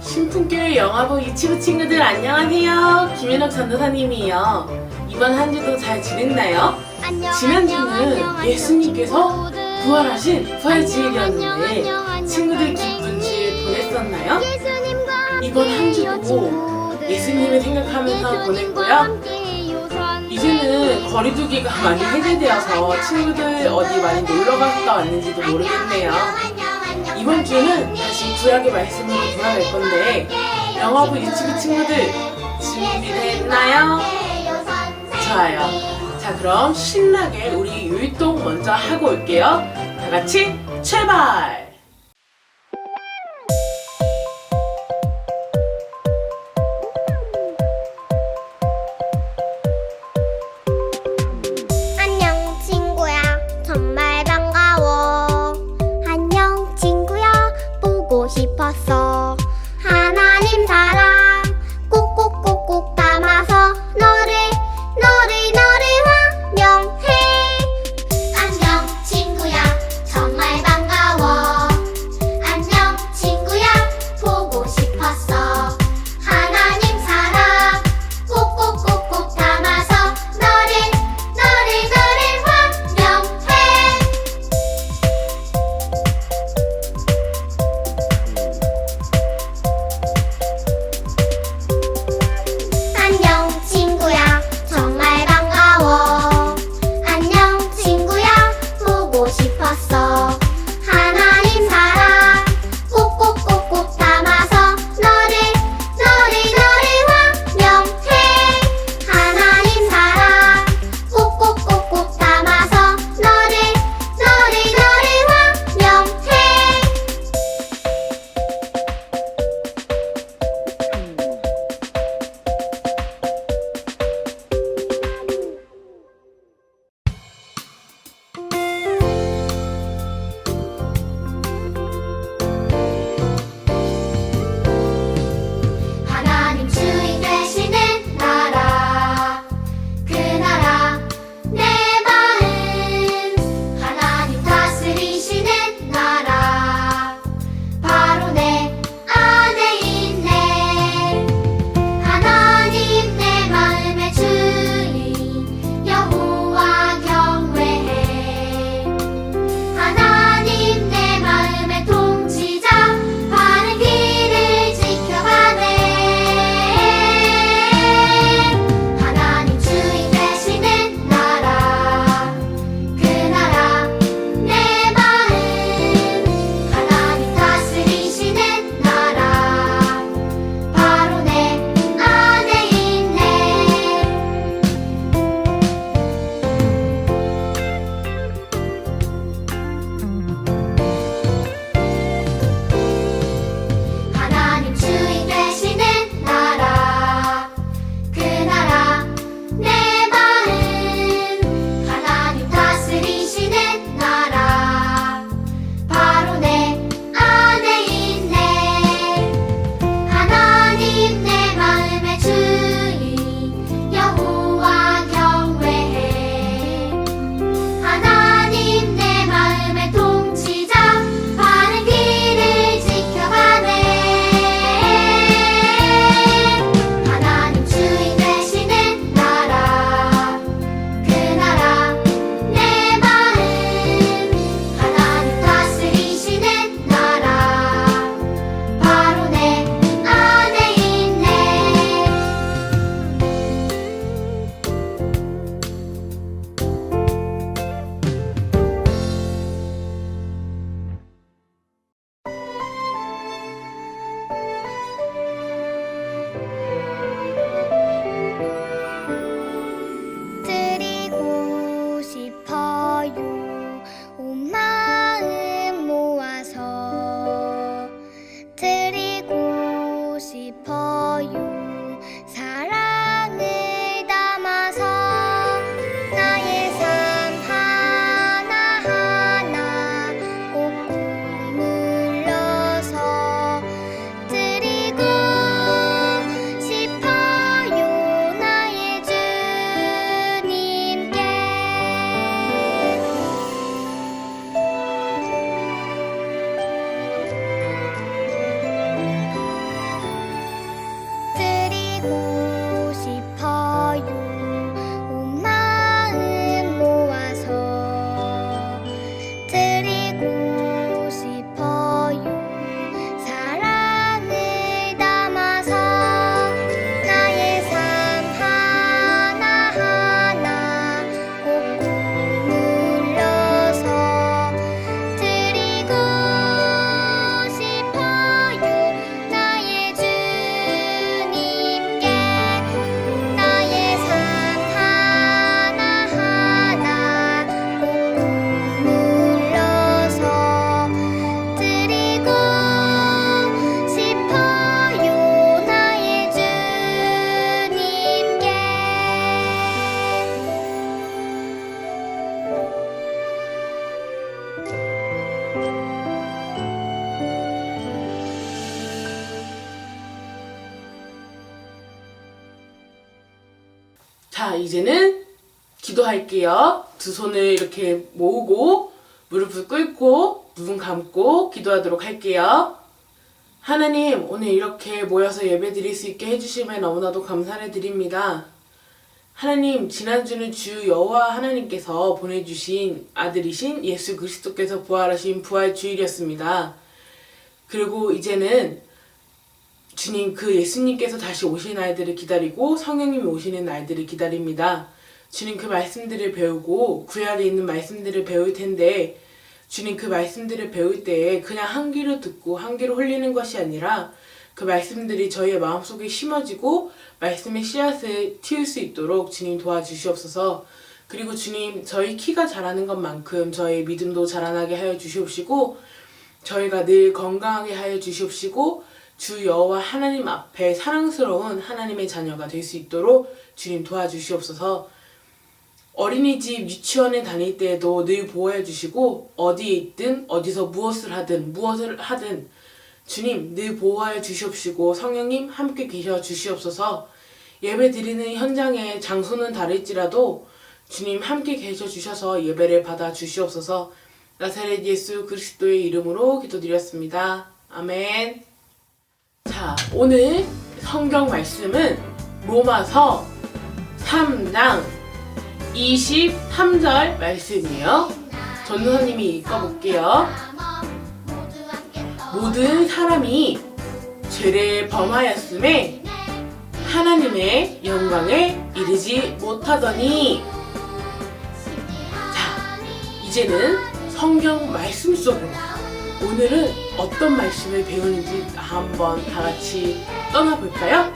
신풍교회 영화부 유치부 친구들 안녕하세요. 김현옥 전도사님이에요. 이번 한 주도 잘 지냈나요? 지난주는 예수님께서 부활하신 부활주일이었는데 친구들 기쁜 주일 보냈었나요? 이번 한 주도 예수님을 생각하면서 보냈고요. 이제는 거리두기가 많이 해제되어서 친구들 어디 많이 놀러 갔다 왔는지도 모르겠네요. 이번 주는 다시 구약의 말씀으로 돌아갈 건데 영화부 유치부 친구들 준비됐나요? 좋아요. 자 그럼 신나게 우리 율동 먼저 하고 올게요. 다 같이 출발! 자, 이제는 기도할게요. 두 손을 이렇게 모으고 무릎을 꿇고 눈 감고 기도하도록 할게요. 하나님, 오늘 이렇게 모여서 예배 드릴 수 있게 해주심에 너무나도 감사를 드립니다. 하나님, 지난주는 주 여호와 하나님께서 보내주신 아들이신 예수 그리스도께서 부활하신 부활 주일이었습니다. 그리고 이제는 주님 그 예수님께서 다시 오신 날들을 기다리고 성령님이 오시는 날들을 기다립니다. 주님 그 말씀들을 배우고 구약에 있는 말씀들을 배울 텐데 주님 그 말씀들을 배울 때에 그냥 한 귀로 듣고 한 귀로 홀리는 것이 아니라 그 말씀들이 저희의 마음속에 심어지고 말씀의 씨앗을 틔울 수 있도록 주님 도와주시옵소서. 그리고 주님 저희 키가 자라는 것만큼 저희 믿음도 자라나게 하여 주시옵시고 저희가 늘 건강하게 하여 주시옵시고 주 여호와 하나님 앞에 사랑스러운 하나님의 자녀가 될 수 있도록 주님 도와주시옵소서. 어린이집 유치원에 다닐 때에도 늘 보호해 주시고 어디에 있든 어디서 무엇을 하든 무엇을 하든 주님 늘 보호하여 주시옵시고 성령님 함께 계셔 주시옵소서. 예배 드리는 현장의 장소는 다를지라도 주님 함께 계셔 주셔서 예배를 받아 주시옵소서. 나사렛 예수 그리스도의 이름으로 기도드렸습니다. 아멘. 자, 오늘 성경 말씀은 로마서 3장 23절 말씀이에요. 전도사님이 읽어볼게요. 모든 사람이 죄를 범하였음에 하나님의 영광에 이르지 못하더니 자, 이제는 성경 말씀 속으로 오늘은 어떤 말씀을 배우는지 한번 다 같이 떠나볼까요?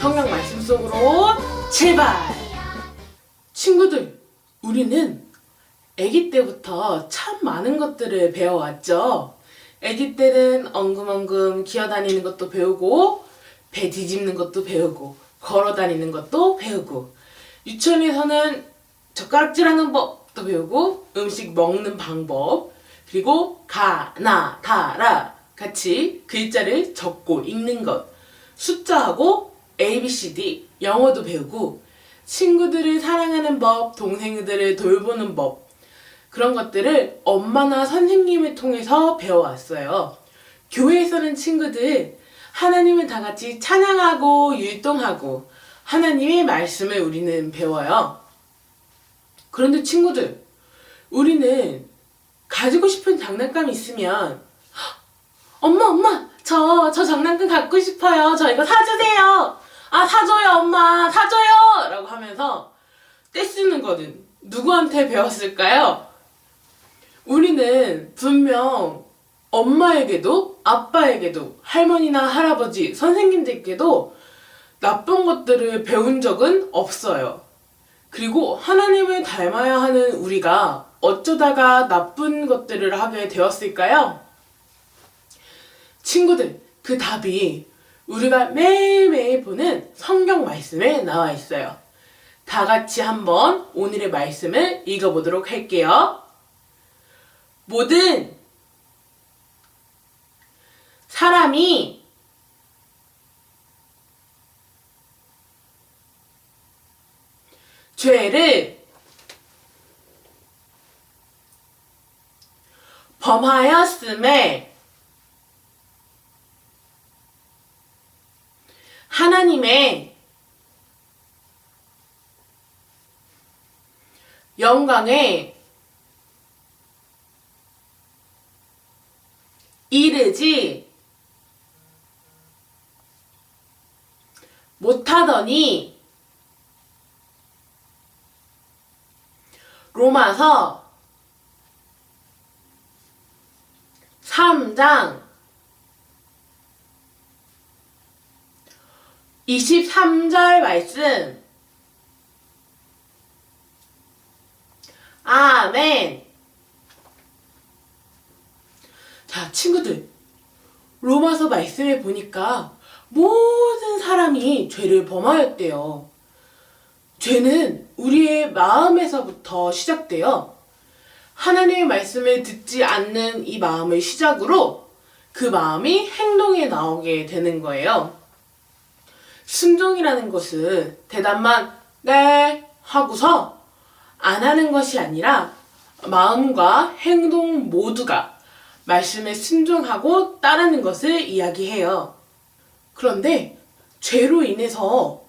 성경 말씀 속으로 제발! 친구들, 우리는 아기 때부터 참 많은 것들을 배워왔죠. 아기 때는 엉금엉금 기어다니는 것도 배우고, 배 뒤집는 것도 배우고, 걸어다니는 것도 배우고, 유치원에서는 젓가락질하는 법도 배우고, 음식 먹는 방법, 그리고 가, 나, 다, 라 같이 글자를 적고 읽는 것, 숫자하고 A, B, C, D, 영어도 배우고, 친구들을 사랑하는 법, 동생들을 돌보는 법, 그런 것들을 엄마나 선생님을 통해서 배워왔어요. 교회에서는 친구들, 하나님을 다 같이 찬양하고 율동하고, 하나님의 말씀을 우리는 배워요. 그런데 친구들, 우리는 가지고 싶은 장난감이 있으면 엄마 엄마 저저 장난감 갖고 싶어요. 저 이거 사주세요. 아 사줘요 엄마. 사줘요. 라고 하면서 떼쓰는 거는 누구한테 배웠을까요? 우리는 분명 엄마에게도 아빠에게도 할머니나 할아버지 선생님들께도 나쁜 것들을 배운 적은 없어요. 그리고 하나님을 닮아야 하는 우리가 어쩌다가 나쁜 것들을 하게 되었을까요? 친구들, 그 답이 우리가 매일매일 보는 성경 말씀에 나와 있어요. 다 같이 한번 오늘의 말씀을 읽어보도록 할게요. 모든 사람이 죄를 범하였음에 하나님의 영광에 이르지 못하더니 로마서 3장 23절 말씀. 아멘. 자 친구들 로마서 말씀에 보니까 모든 사람이 죄를 범하였대요 죄는 우리의 마음에서부터 시작돼요. 하나님의 말씀을 듣지 않는 이 마음을 시작으로 그 마음이 행동에 나오게 되는 거예요. 순종이라는 것은 대답만 네, 하고서 안 하는 것이 아니라 마음과 행동 모두가 말씀에 순종하고 따르는 것을 이야기해요. 그런데 죄로 인해서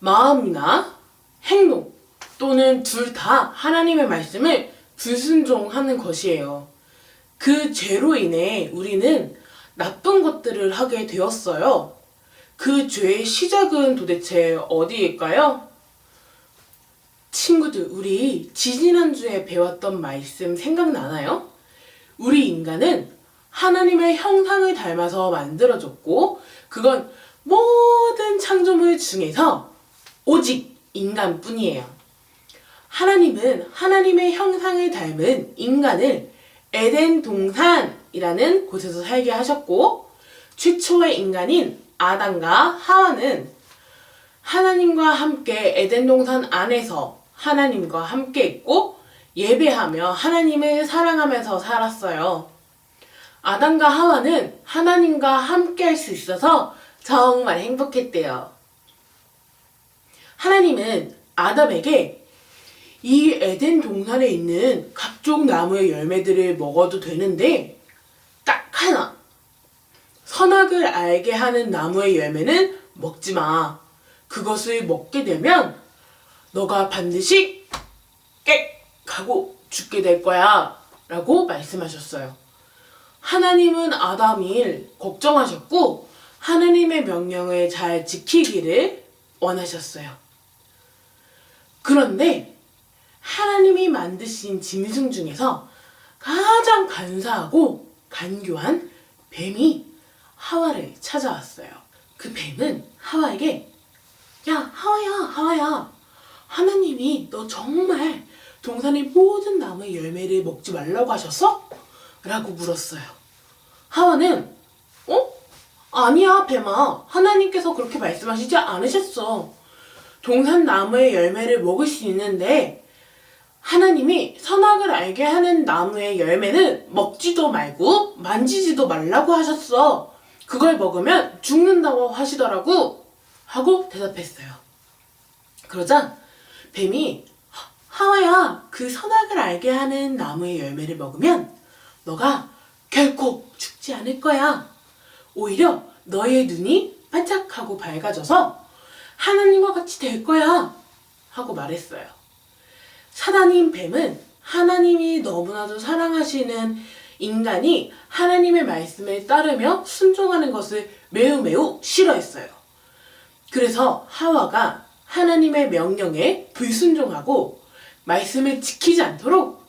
마음이나 행동 또는 둘 다 하나님의 말씀을 불순종하는 것이에요. 그 죄로 인해 우리는 나쁜 것들을 하게 되었어요. 그 죄의 시작은 도대체 어디일까요? 친구들, 우리 지지난주에 배웠던 말씀 생각나나요? 우리 인간은 하나님의 형상을 닮아서 만들어졌고, 그건 모든 창조물 중에서 오직 인간뿐이에요. 하나님은 하나님의 형상을 닮은 인간을 에덴 동산이라는 곳에서 살게 하셨고, 최초의 인간인 아담과 하와는 하나님과 함께 에덴 동산 안에서 하나님과 함께 있고 예배하며 하나님을 사랑하면서 살았어요. 아담과 하와는 하나님과 함께 할 수 있어서 정말 행복했대요. 하나님은 아담에게 이 에덴 동산에 있는 각종 나무의 열매들을 먹어도 되는데 딱 하나 선악을 알게 하는 나무의 열매는 먹지 마. 그것을 먹게 되면 너가 반드시 깨 하고 죽게 될 거야. 라고 말씀하셨어요. 하나님은 아담을 걱정하셨고 하나님의 명령을 잘 지키기를 원하셨어요. 그런데 하나님이 만드신 짐승 중에서 가장 간사하고 간교한 뱀이 하와를 찾아왔어요. 그 뱀은 하와에게 야 하와야 하와야 하나님이 너 정말 동산의 모든 나무의 열매를 먹지 말라고 하셨어? 라고 물었어요. 하와는 어? 아니야 뱀아 하나님께서 그렇게 말씀하시지 않으셨어. 동산 나무의 열매를 먹을 수 있는데 하나님이 선악을 알게 하는 나무의 열매는 먹지도 말고 만지지도 말라고 하셨어. 그걸 먹으면 죽는다고 하시더라고. 하고 대답했어요. 그러자 뱀이 하와야 그 선악을 알게 하는 나무의 열매를 먹으면 너가 결코 죽지 않을 거야. 오히려 너의 눈이 반짝하고 밝아져서 하나님과 같이 될 거야. 하고 말했어요. 사단인 뱀은 하나님이 너무나도 사랑하시는 인간이 하나님의 말씀에 따르며 순종하는 것을 매우 매우 싫어했어요. 그래서 하와가 하나님의 명령에 불순종하고 말씀을 지키지 않도록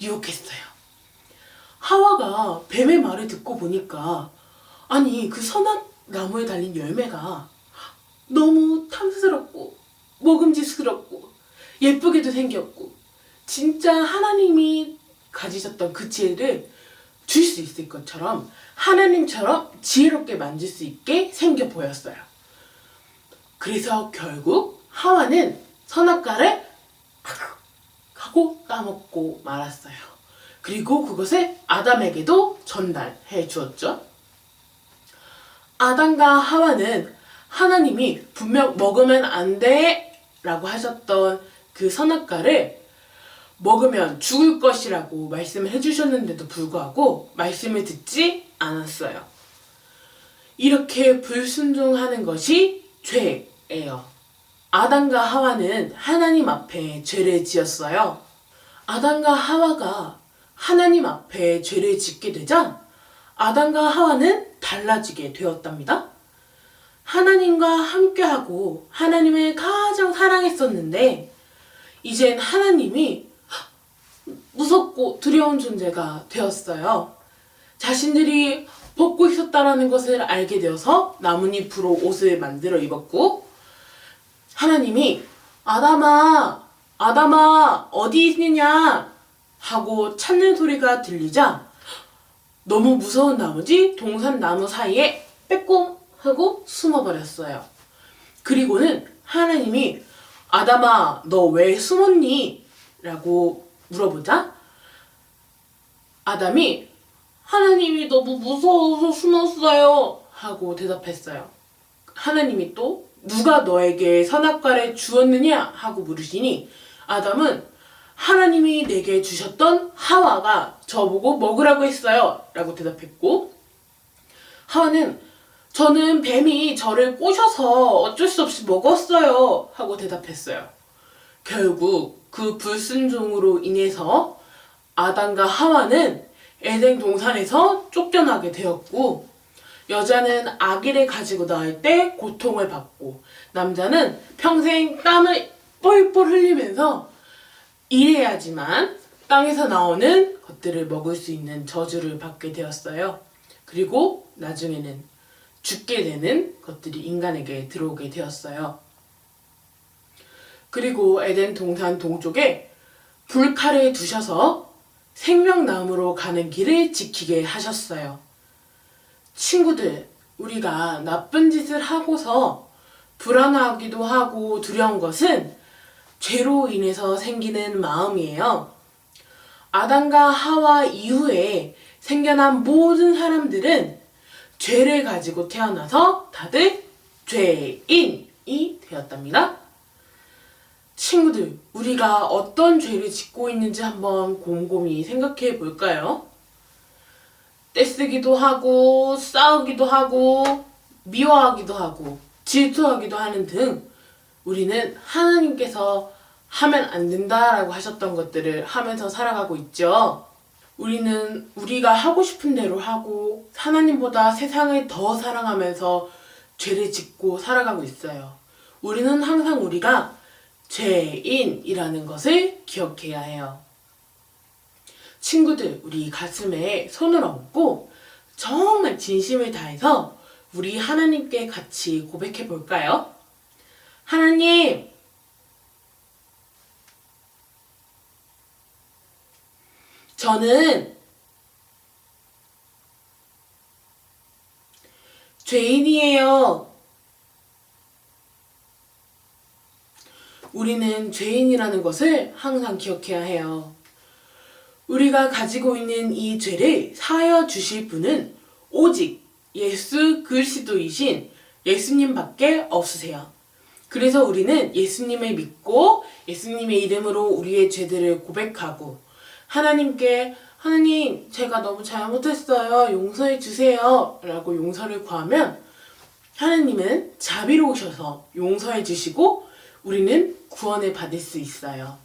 유혹했어요. 하와가 뱀의 말을 듣고 보니까 아니 그 선악 나무에 달린 열매가 너무 탐스럽고 먹음직스럽고 예쁘게도 생겼고 진짜 하나님이 가지셨던 그 지혜를 줄 수 있을 것처럼 하나님처럼 지혜롭게 만질 수 있게 생겨 보였어요. 그래서 결국 하와는 선악과를 하고 까먹고 말았어요. 그리고 그것을 아담에게도 전달해 주었죠. 아담과 하와는 하나님이 분명 먹으면 안 돼! 라고 하셨던 그 선악과를 먹으면 죽을 것이라고 말씀을 해주셨는데도 불구하고 말씀을 듣지 않았어요. 이렇게 불순종하는 것이 죄예요. 아담과 하와는 하나님 앞에 죄를 지었어요. 아담과 하와가 하나님 앞에 죄를 짓게 되자 아담과 하와는 달라지게 되었답니다. 하나님과 함께하고 하나님을 가장 사랑했었는데 이젠 하나님이 무섭고 두려운 존재가 되었어요. 자신들이 벗고 있었다라는 것을 알게 되어서 나뭇잎으로 옷을 만들어 입었고 하나님이 아담아 아담아 어디 있느냐 하고 찾는 소리가 들리자 너무 무서운 나머지 동산 나무 사이에 빼꼼 하고 숨어버렸어요. 그리고는 하나님이 아담아 너 왜 숨었니? 라고 물어보자 아담이 하나님이 너무 무서워서 숨었어요 하고 대답했어요. 하나님이 또 누가 너에게 선악과를 주었느냐 하고 물으시니 아담은 하나님이 내게 주셨던 하와가 저보고 먹으라고 했어요 라고 대답했고 하와는 저는 뱀이 저를 꼬셔서 어쩔 수 없이 먹었어요 하고 대답했어요. 결국 그 불순종으로 인해서 아담과 하와는 에덴 동산에서 쫓겨나게 되었고 여자는 아기를 가지고 나올 때 고통을 받고 남자는 평생 땀을 뻘뻘 흘리면서 일해야지만 땅에서 나오는 것들을 먹을 수 있는 저주를 받게 되었어요. 그리고 나중에는 죽게 되는 것들이 인간에게 들어오게 되었어요. 그리고 에덴 동산 동쪽에 불칼을 두셔서 생명나무로 가는 길을 지키게 하셨어요. 친구들, 우리가 나쁜 짓을 하고서 불안하기도 하고 두려운 것은 죄로 인해서 생기는 마음이에요. 아담과 하와 이후에 생겨난 모든 사람들은 죄를 가지고 태어나서 다들 죄인이 되었답니다. 친구들, 우리가 어떤 죄를 짓고 있는지 한번 곰곰이 생각해 볼까요? 떼쓰기도 하고, 싸우기도 하고, 미워하기도 하고, 질투하기도 하는 등 우리는 하나님께서 하면 안 된다라고 하셨던 것들을 하면서 살아가고 있죠. 우리는 우리가 하고 싶은 대로 하고 하나님보다 세상을 더 사랑하면서 죄를 짓고 살아가고 있어요. 우리는 항상 우리가 죄인이라는 것을 기억해야 해요. 친구들, 우리 가슴에 손을 얹고 정말 진심을 다해서 우리 하나님께 같이 고백해 볼까요? 하나님, 저는 죄인이에요. 우리는 죄인이라는 것을 항상 기억해야 해요. 우리가 가지고 있는 이 죄를 사하여 주실 분은 오직 예수 그리스도이신 예수님밖에 없으세요. 그래서 우리는 예수님을 믿고 예수님의 이름으로 우리의 죄들을 고백하고 하나님께 하나님 제가 너무 잘못했어요. 용서해 주세요. 라고 용서를 구하면 하나님은 자비로우셔서 용서해 주시고 우리는 구원을 받을 수 있어요.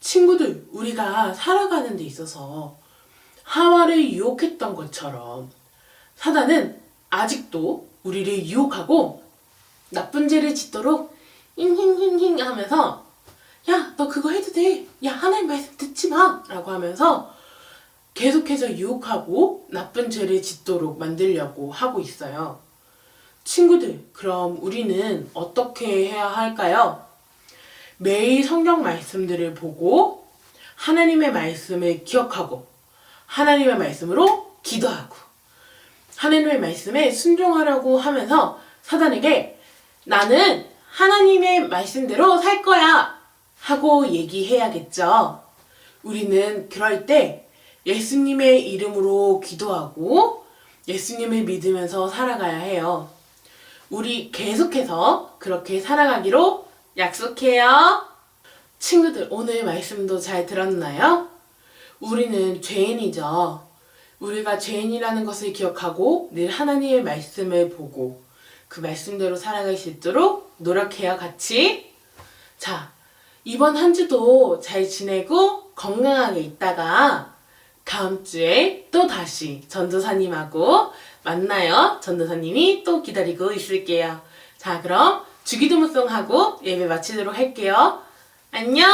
친구들, 우리가 살아가는 데 있어서 하와를 유혹했던 것처럼 사단은 아직도 우리를 유혹하고 나쁜 죄를 짓도록 잉잉잉잉 하면서 야, 너 그거 해도 돼. 야, 하나님 말씀 듣지 마. 라고 하면서 계속해서 유혹하고 나쁜 죄를 짓도록 만들려고 하고 있어요. 친구들, 그럼 우리는 어떻게 해야 할까요? 매일 성경 말씀들을 보고 하나님의 말씀을 기억하고 하나님의 말씀으로 기도하고 하나님의 말씀에 순종하라고 하면서 사단에게 나는 하나님의 말씀대로 살 거야 하고 얘기해야겠죠. 우리는 그럴 때 예수님의 이름으로 기도하고 예수님을 믿으면서 살아가야 해요. 우리 계속해서 그렇게 살아가기로 약속해요. 친구들, 오늘 말씀도 잘 들었나요? 우리는 죄인이죠. 우리가 죄인이라는 것을 기억하고 늘 하나님의 말씀을 보고 그 말씀대로 살아갈 수 있도록 노력해요, 같이. 자, 이번 한 주도 잘 지내고 건강하게 있다가 다음 주에 또 다시 전도사님하고 만나요. 전도사님이 또 기다리고 있을게요. 자, 그럼 주기도문송하고 예배 마치도록 할게요. 안녕!